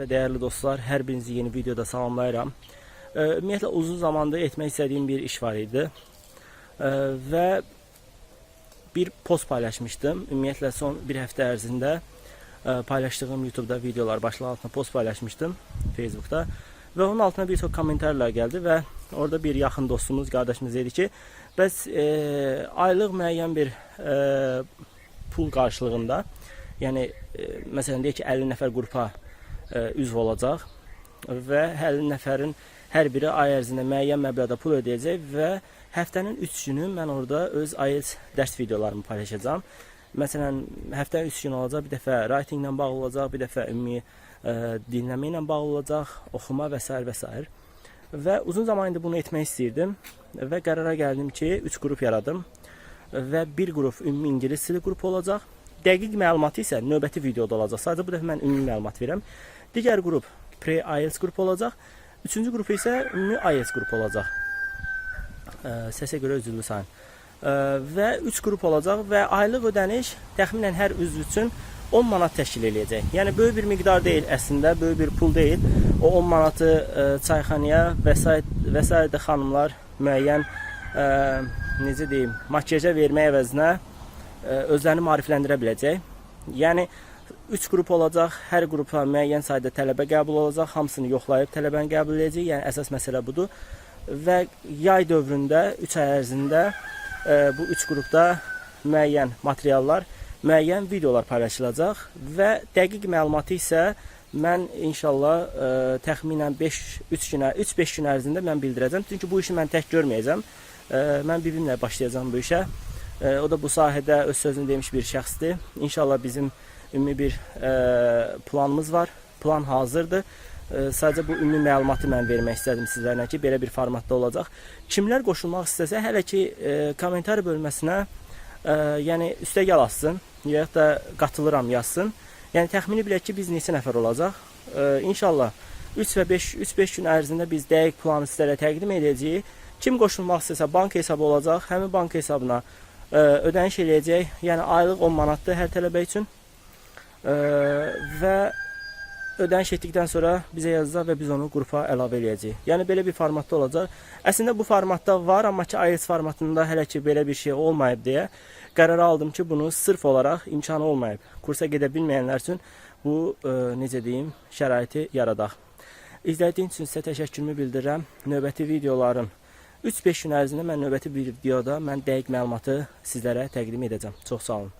ve değerli dostlar, her birinizi yeni videoda salamlayıram. Ee, Ümumiyyətlə uzun zamandır etmək istədiyim bir iş var idi. Ee, və bir post paylaşmışdım. Ümumiyyətlə son bir həftə ərzində e, paylaşdığım YouTube'da videolar başlığı altına post paylaşmışdım Facebook'ta. Ve onun altına bir çok komentarlar geldi ve orada bir yakın dostumuz, kardeşimiz dedi ki, bəs e, aylıq müəyyən bir e, pul qarşılığında, yəni e, məsələn deyək ki, 50 nəfər qrupa e, üzv olacaq və 50 nəfərin hər biri ay ərzində müəyyən məbləğdə pul ödəyəcək və həftənin 3 günü mən orada öz IELTS dərs videolarımı paylaşacağam. Məsələn, həftənin 3 gün olacaq, bir dəfə writing ilə bağlı olacaq, bir dəfə ümumi e, dinləmə ilə bağlı olacaq, oxuma və s. və s. Və uzun zamandır bunu etmək istəyirdim və qərara gəldim ki, 3 qrup yaradım və bir qrup ümumi ingilis dili qrupu olacaq. Dəqiq məlumatı isə növbəti videoda olacaq. Sadəcə bu dəfə mən ümumi məlumat verirəm. Digər qrup pre-IELTS qrupu olacaq. Üçüncü qrup isə ümumi IELTS qrupu olacaq. Səsə görə üzrlü sayın. Və 3 qrup olacaq və aylıq ödəniş təxminən hər üzv üçün 10 manat təşkil eləyəcək. Yəni böyük bir miqdar deyil əslində, böyük bir pul deyil. O 10 manatı çayxanaya və s. və s. də xanımlar müəyyən ə, necə deyim, makyaja vermək əvəzinə özlərini maarifləndirə biləcək. Yəni 3 qrup olacaq. Hər qrupa müəyyən sayda tələbə qəbul olacaq. Hamısını yoxlayıb tələbəni qəbul edəcək. Yəni əsas məsələ budur. Və yay dövründə 3 ay ərzində ə, bu 3 qrupda müəyyən materiallar, müəyyən videolar paylaşılacaq və dəqiq məlumatı isə mən inşallah ə, təxminən 5 3 günə 3-5 gün ərzində mən bildirəcəm. Çünki bu işi mən tək görməyəcəm. Ə, mən bibimlə başlayacağam bu işə. Ə, o da bu sahədə öz sözünü demiş bir şəxsdir. İnşallah bizim ümumi bir ə, planımız var. Plan hazırdır. Ə, sadəcə bu ümumi məlumatı mən vermək istədim sizlərlə ki, belə bir formatda olacaq. Kimlər qoşulmaq istəsə, hələ ki ə, kommentar bölməsinə ə, yəni üstəgəl atsın, ya da qatılıram yazsın. Yəni təxmini bilək ki, biz neçə nəfər olacaq. Ə, inşallah 3 və 5 3-5 gün ərzində biz dəqiq planı sizlərə təqdim edəcəyik. Kim qoşulmaq istəsə bank hesabı olacaq. Həmin bank hesabına ə, ödəniş eləyəcək. Yəni aylıq 10 manatdır hər tələbə üçün. Ə, və ödəniş etdikdən sonra bizə yazacaq və biz onu qrupa əlavə eləyəcəyik. Yəni belə bir formatda olacaq. Əslində bu formatda var, amma ki IELTS formatında hələ ki belə bir şey olmayıb deyə qərar aldım ki, bunu sırf olaraq imkanı olmayıb. Kursa gedə bilməyənlər üçün bu ə, necə deyim, şəraiti yaradaq. İzlədiyiniz üçün sizə təşəkkürümü bildirirəm. Növbəti videoların 3-5 gün ərzində mən növbəti bir videoda mən dəqiq məlumatı sizlərə təqdim edəcəm. Çox sağ olun.